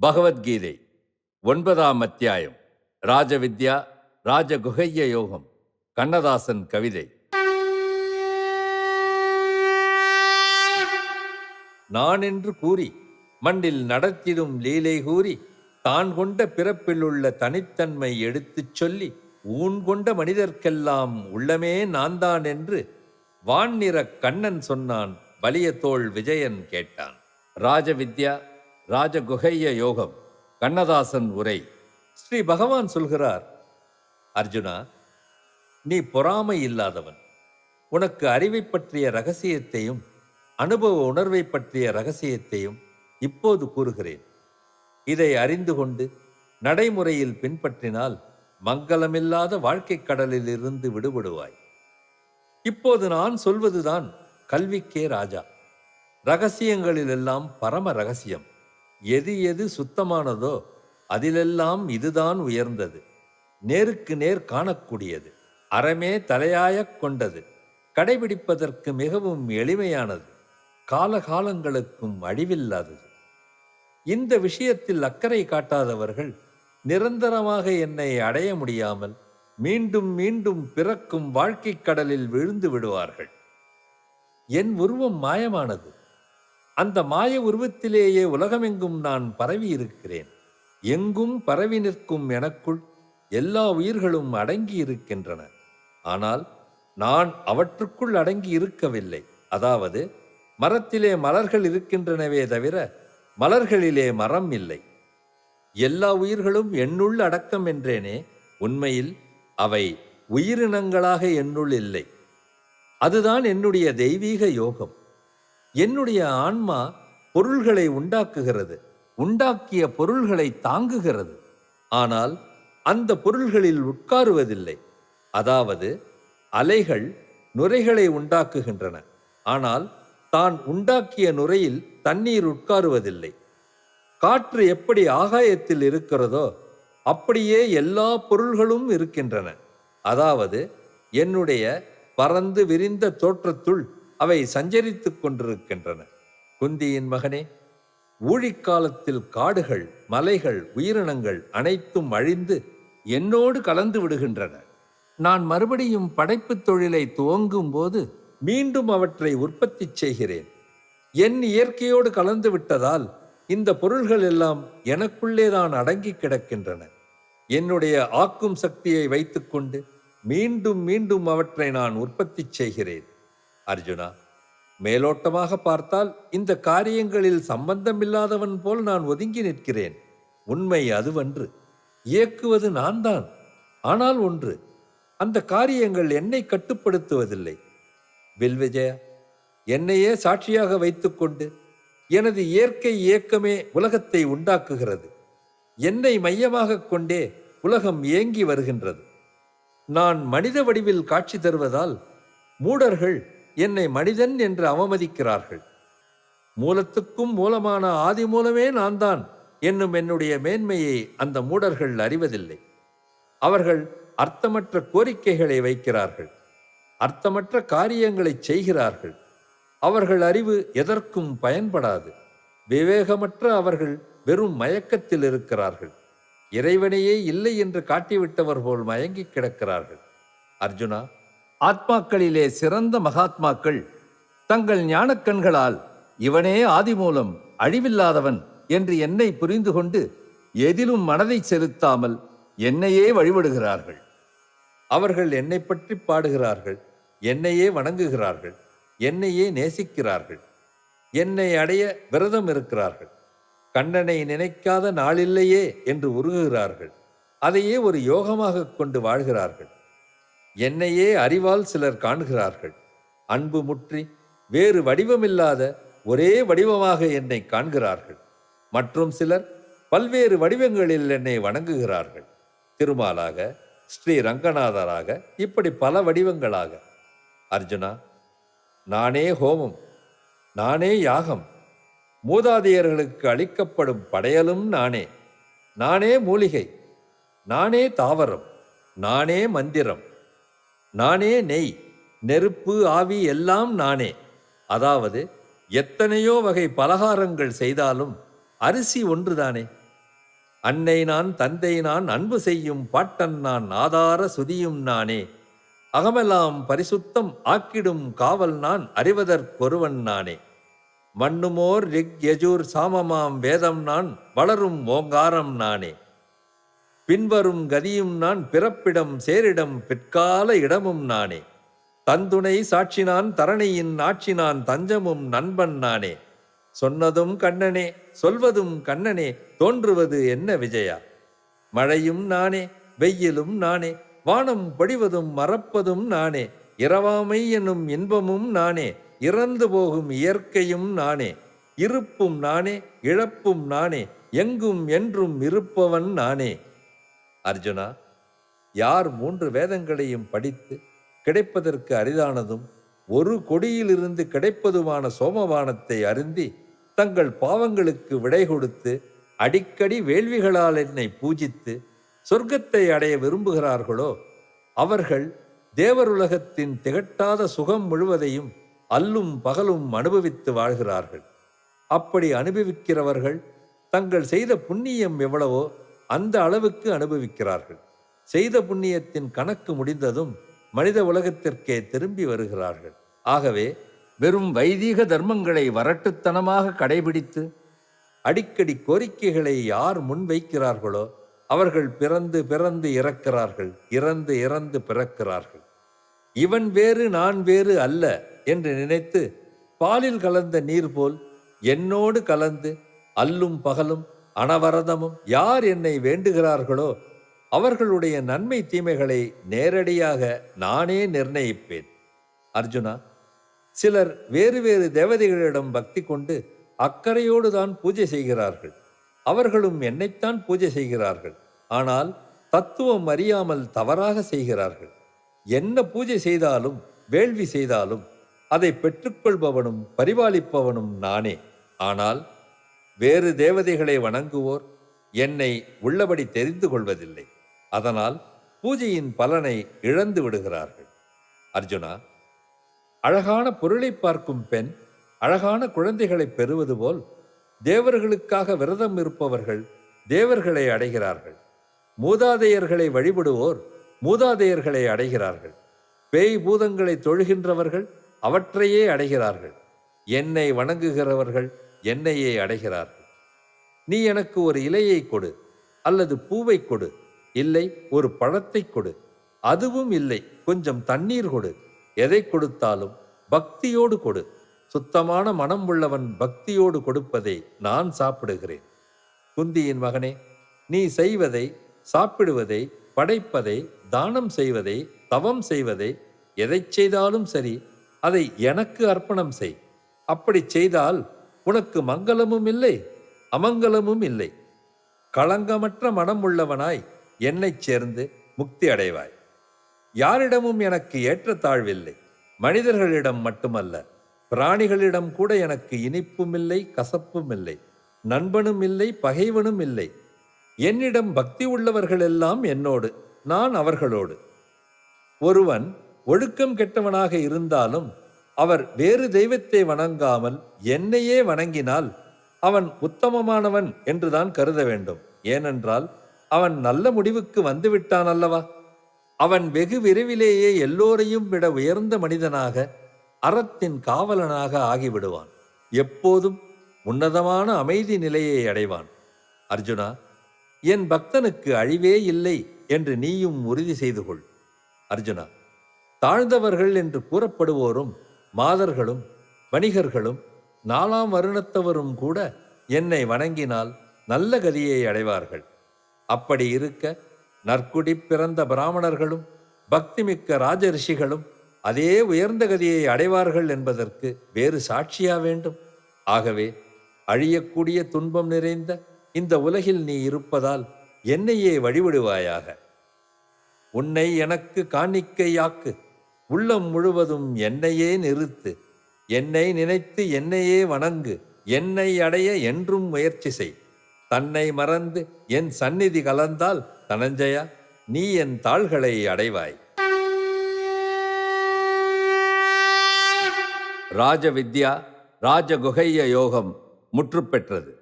பகவத்கீதை ஒன்பதாம் அத்தியாயம் ராஜவித்யா ராஜகுகைய யோகம் கண்ணதாசன் கவிதை. நான் என்று கூறி மண்ணில் நடத்திடும் லீலை கூறி தான் கொண்ட பிறப்பிலுள்ள தனித்தன்மை எடுத்துச் சொல்லி ஊன் கொண்ட மனிதர்க்கெல்லாம் உள்ளமே நான்தான் என்று வான்நிற கண்ணன் சொன்னான் வலியத்தோள் விஜயன் கேட்டான். ராஜவித்யா ராஜகுகைய யோகம் கண்ணதாசன் உரை. ஸ்ரீ பகவான் சொல்கிறார் அர்ஜுனா நீ பொறாமை இல்லாதவன். உனக்கு அறிவை பற்றிய ரகசியத்தையும் அனுபவ உணர்வை பற்றிய ரகசியத்தையும் இப்போது கூறுகிறேன். இதை அறிந்து கொண்டு நடைமுறையில் பின்பற்றினால் மங்களமில்லாத வாழ்க்கைக் கடலில் இருந்து விடுபடுவாய். இப்போது நான் சொல்வதுதான் கல்விக்கே ராஜா. ரகசியங்களிலெல்லாம் பரம ரகசியம். எது எது சுத்தமானதோ அதிலெல்லாம் இதுதான் உயர்ந்தது. நேருக்கு நேர் காணக்கூடியது. அறமே தலையாயக் கொண்டது. கடைபிடிப்பதற்கு மிகவும் எளிமையானது. காலகாலங்களுக்கும் அழிவில்லாதது. இந்த விஷயத்தில் அக்கறை காட்டாதவர்கள் நிரந்தரமாக என்னை அடைய முடியாமல் மீண்டும் மீண்டும் பிறக்கும் வாழ்க்கைக் கடலில் விழுந்து விடுவார்கள். என் உருவம் மாயமானது. அந்த மாய உருவத்திலேயே உலகமெங்கும் நான் பரவி இருக்கிறேன் எங்கும் பரவி நிற்கும் எனக்குள் எல்லா உயிர்களும் அடங்கி இருக்கின்றன ஆனால் நான் அவற்றுக்குள் அடங்கி இருக்கவில்லை அதாவது மரத்திலே மலர்கள் இருக்கின்றனவே தவிர மலர்களிலே மரம் இல்லை. எல்லா உயிர்களும் என்னுள் அடக்கம் என்றேனே உண்மையில் அவை உயிரினங்களாக என்னுள் இல்லை. அதுதான் என்னுடைய தெய்வீக யோகம். என்னுடைய ஆன்மா பொருள்களை உண்டாக்குகிறது உண்டாக்கிய பொருள்களை தாங்குகிறது. ஆனால் அந்த பொருள்களில் உட்காருவதில்லை. அதாவது அலைகள் நுரைகளை உண்டாக்குகின்றன. ஆனால் தான் உண்டாக்கிய நுரையில் தண்ணீர் உட்காருவதில்லை. காற்று எப்படி ஆகாயத்தில் இருக்கிறதோ அப்படியே எல்லா பொருள்களும் இருக்கின்றன. அதாவது என்னுடைய பறந்து விரிந்த தோற்றத்துள் அவை சஞ்சரித்துக் கொண்டிருக்கின்றன. குந்தியின் மகனே ஊழிக்காலத்தில் காடுகள் மலைகள் உயிரினங்கள் அனைத்தும் அழிந்து என்னோடு கலந்து விடுகின்றன. நான் மறுபடியும் படைப்புத் தொழிலை துவங்கும் போது மீண்டும் அவற்றை உற்பத்தி செய்கிறேன். என் இயற்கையோடு கலந்து விட்டதால் இந்த பொருள்கள் எல்லாம் எனக்குள்ளேதான் அடங்கி கிடக்கின்றன. என்னுடைய ஆக்கும் சக்தியை வைத்துக்கொண்டு மீண்டும் மீண்டும் அவற்றை நான் உற்பத்தி செய்கிறேன். அர்ஜுனா. மேலோட்டமாக பார்த்தால் இந்த காரியங்களில் சம்பந்தமில்லாதவன் போல் நான் ஒதுங்கி நிற்கிறேன். உண்மை அதுவன்று. இயக்குவது நான் தான் ஆனால் ஒன்று அந்த காரியங்கள் என்னை கட்டுப்படுத்துவதில்லை. வில்விஜயா என்னையே சாட்சியாக வைத்துக்கொண்டு எனது இயற்கை இயக்கமே உலகத்தை உண்டாக்குகிறது. என்னை மையமாகக் கொண்டே உலகம் இயங்கி வருகின்றது. நான் மனித வடிவில் காட்சி தருவதால் மூடர்கள் என்னை மனிதன் என்று அவமதிக்கிறார்கள். மூலத்துக்கும் மூலமான ஆதி மூலமே நான் தான் என்னும் என்னுடைய மேன்மையை அந்த மூடர்கள் அறிவதில்லை. அவர்கள் அர்த்தமற்ற கோரிக்கைகளை வைக்கிறார்கள். அர்த்தமற்ற காரியங்களை செய்கிறார்கள். அவர்கள் அறிவு எதற்கும் பயன்படாது. விவேகமற்ற அவர்கள் வெறும் மயக்கத்தில் இருக்கிறார்கள். இறைவனையே இல்லை என்று காட்டிவிட்டவர் போல் மயங்கி கிடக்கிறார்கள். அர்ஜுனா ஆத்மாக்களிலே சிறந்த மகாத்மாக்கள் தங்கள் ஞானக்கண்களால் இவனே ஆதிமூலம் அழிவில்லாதவன் என்று என்னை புரிந்து கொண்டு எதிலும் மனதை செலுத்தாமல் என்னையே வழிபடுகிறார்கள். அவர்கள் என்னை பற்றி பாடுகிறார்கள் என்னையே வணங்குகிறார்கள் என்னையே நேசிக்கிறார்கள் என்னை அடைய விரதம் இருக்கிறார்கள். கண்ணனை நினைக்காத நாளில்லையே என்று உருகுகிறார்கள் அதையே ஒரு யோகமாக கொண்டு வாழ்கிறார்கள். என்னையே அறிவால் சிலர் காண்கிறார்கள். அன்பு முற்றி வேறு வடிவமில்லாத ஒரே வடிவமாக என்னை காண்கிறார்கள். மற்றும் சிலர் பல்வேறு வடிவங்களில் என்னை வணங்குகிறார்கள். திருமாலாக ஸ்ரீ ரங்கநாதராக இப்படி பல வடிவங்களாக. அர்ஜுனா நானே ஹோமம் நானே யாகம் மூதாதையர்களுக்கு அளிக்கப்படும் படையலும் நானே. நானே மூலிகை நானே தாவரம் நானே மந்திரம். நானே நெய் நெருப்பு ஆவி எல்லாம் நானே. அதாவது எத்தனையோ வகை பலகாரங்கள் செய்தாலும் அரிசி ஒன்றுதானே? அன்னை நான் தந்தை நான் அன்பு செய்யும் பாட்டன் நான் ஆதார சுதியும் நானே. அகமெல்லாம் பரிசுத்தம் ஆக்கிடும் காவல் நான் அறிவதற்கொருவன் நானே. மண்ணுமோர் ரிக் யஜூர் சாமமாம் வேதம் நான் வளரும் ஓங்காரம் நானே. பின்வரும் கதியும் நான் பிறப்பிடம் சேரிடம் பிற்கால இடமும் நானே. தந்துணை சாட்சினான் தரணியின் ஆட்சினான் தஞ்சமும் நண்பன் நானே. சொன்னதும் கண்ணனே சொல்வதும் கண்ணனே தோன்றுவது என்ன விஜயா? மழையும் நானே வெயிலும் நானே வானம் பொடிவதும் மறப்பதும் நானே இரவாமை என்னும் இன்பமும் நானே இறந்து போகும் இயற்கையும் நானே இருப்பும் நானே இழப்பும் நானே எங்கும் என்றும் இருப்பவன் நானே. அர்ஜுனா யார் மூன்று வேதங்களையும் படித்து கிடைப்பதற்கு அரிதானதும் ஒரு கொடியிலிருந்து கிடைப்பதுமான சோமவானத்தை அருந்தி தங்கள் பாவங்களுக்கு விடை கொடுத்து அடிக்கடி வேள்விகளால் என்னை பூஜித்து சொர்க்கத்தை அடைய விரும்புகிறார்களோ அவர்கள் தேவருலகத்தின் திகட்டாத சுகம் முழுவதையும் அல்லும் பகலும் அனுபவித்து வாழ்கிறார்கள். அப்படி அனுபவிக்கிறவர்கள் தங்கள் செய்த புண்ணியம் எவ்வளவோ அந்த அளவுக்கு அனுபவிக்கிறார்கள். செய்த புண்ணியத்தின் கணக்கு முடிந்ததும் மனித உலகத்திற்கே திரும்பி வருகிறார்கள். ஆகவே வெறும் வைதீக தர்மங்களை வரட்டுத்தனமாக கடைபிடித்து அடிக்கடி கோரிக்கைகளை யார் முன்வைக்கிறார்களோ அவர்கள் பிறந்து பிறந்து இறக்கிறார்கள் இறந்து இறந்து பிறக்கிறார்கள். இவன் வேறு நான் வேறு அல்ல என்று நினைத்து பாலில் கலந்த நீர் போல் என்னோடு கலந்து அல்லும் பகலும் அனவரதமும் யார் என்னை வேண்டுகிறார்களோ அவர்களுடைய நன்மை தீமைகளை நேரடியாக நானே நிர்ணயிப்பேன். அர்ஜுனா சிலர் வேறு வேறு தேவதைகளிடம் பக்தி கொண்டு அக்கறையோடு தான் பூஜை செய்கிறார்கள். அவர்களும் என்னைத்தான் பூஜை செய்கிறார்கள். ஆனால் தத்துவம் அறியாமல் தவறாக செய்கிறார்கள். என்ன பூஜை செய்தாலும் வேள்வி செய்தாலும் அதை பெற்றுக்கொள்பவனும் பரிபாலிப்பவனும் நானே. ஆனால் வேறு தேவதைகளை வணங்குவோர் என்னை உள்ளபடி தெரிந்து கொள்வதில்லை. அதனால் பூஜையின் பலனை இழந்து விடுகிறார்கள். அர்ஜுனா அழகான பொருளை பார்க்கும் பெண் அழகான குழந்தைகளை பெறுவது போல் தேவர்களுக்காக விரதம் இருப்பவர்கள் தேவர்களை அடைகிறார்கள். மூதாதையர்களை வழிபடுவோர் மூதாதையர்களை அடைகிறார்கள். பேய் பூதங்களை தொழுகின்றவர்கள் அவற்றையே அடைகிறார்கள். என்னை வணங்குகிறவர்கள் என்னையே அடைகிறார்கள் நீ எனக்கு ஒரு இலையை கொடு அல்லது பூவை கொடு இல்லை ஒரு பழத்தை கொடு அதுவும் இல்லை கொஞ்சம் தண்ணீர் கொடு. எதை கொடுத்தாலும் பக்தியோடு கொடு. சுத்தமான மனம் உள்ளவன் பக்தியோடு கொடுப்பதை நான் சாப்பிடுகிறேன். குந்தியின் மகனே நீ செய்வதை சாப்பிடுவதை படைப்பதை தானம் செய்வதை தவம் செய்வதை எதைச் செய்தாலும் சரி அதை எனக்கு அர்ப்பணம் செய். அப்படி செய்தால் உனக்கு மங்களமும் இல்லை அமங்கலமும் இல்லை. களங்கமற்ற மனம் உள்ளவனாய் என்னைச் சேர்ந்து முக்தி அடைவாய். யாரிடமும் எனக்கு ஏற்றத்தாழ்வில்லை மனிதர்களிடம் மட்டுமல்ல பிராணிகளிடம் கூட எனக்கு இனிப்பும் இல்லை கசப்பும் இல்லை நண்பனும் இல்லை பகைவனும் இல்லை. என்னிடம் பக்தி உள்ளவர்கள் எல்லாம் என்னோடு நான் அவர்களோடு. ஒருவன் ஒழுக்கம் கெட்டவனாக இருந்தாலும் அவர் வேறு தெய்வத்தை வணங்காமல் என்னையே வணங்கினால் அவன் உத்தமமானவன் என்றுதான் கருத வேண்டும். ஏனென்றால் அவன் நல்ல முடிவுக்கு வந்துவிட்டான் அல்லவா? அவன் வெகு விரைவிலேயே எல்லோரையும் விட உயர்ந்த மனிதனாக அறத்தின் காவலனாக ஆகிவிடுவான். எப்போதும் உன்னதமான அமைதி நிலையை அடைவான். அர்ஜுனா என் பக்தனுக்கு அழிவே இல்லை என்று நீயும் உறுதி செய்து கொள். அர்ஜுனா தாழ்ந்தவர்கள் என்று கூறப்படுவோரும் மாதர்களும் வணிகர்களும் நாலாம் வருணத்தவரும் கூட என்னை வணங்கினால் நல்ல கதியை அடைவார்கள். அப்படி இருக்க நற்குடி பிறந்த பிராமணர்களும் பக்திமிக்க ராஜரிஷிகளும் அதே உயர்ந்த கதியை அடைவார்கள் என்பதற்கு வேறு சாட்சியா வேண்டும்? ஆகவே அழியக்கூடிய துன்பம் நிறைந்த இந்த உலகில் நீ இருப்பதால் என்னையே வழிவிடுவாயாக. உன்னை எனக்கு காணிக்கையாக்கு. உள்ளம் முழுவதும் என்னையே நிறுத்து. என்னை நினைத்து என்னையே வணங்கு. என்னை அடைய என்றும் முயற்சி செய். தன்னை மறந்து என் சந்நிதி கலந்தால் தனஞ்சயா நீ என் தாள்களை அடைவாய். ராஜ வித்யா ராஜகுகைய யோகம் முற்றுப்பெற்றது.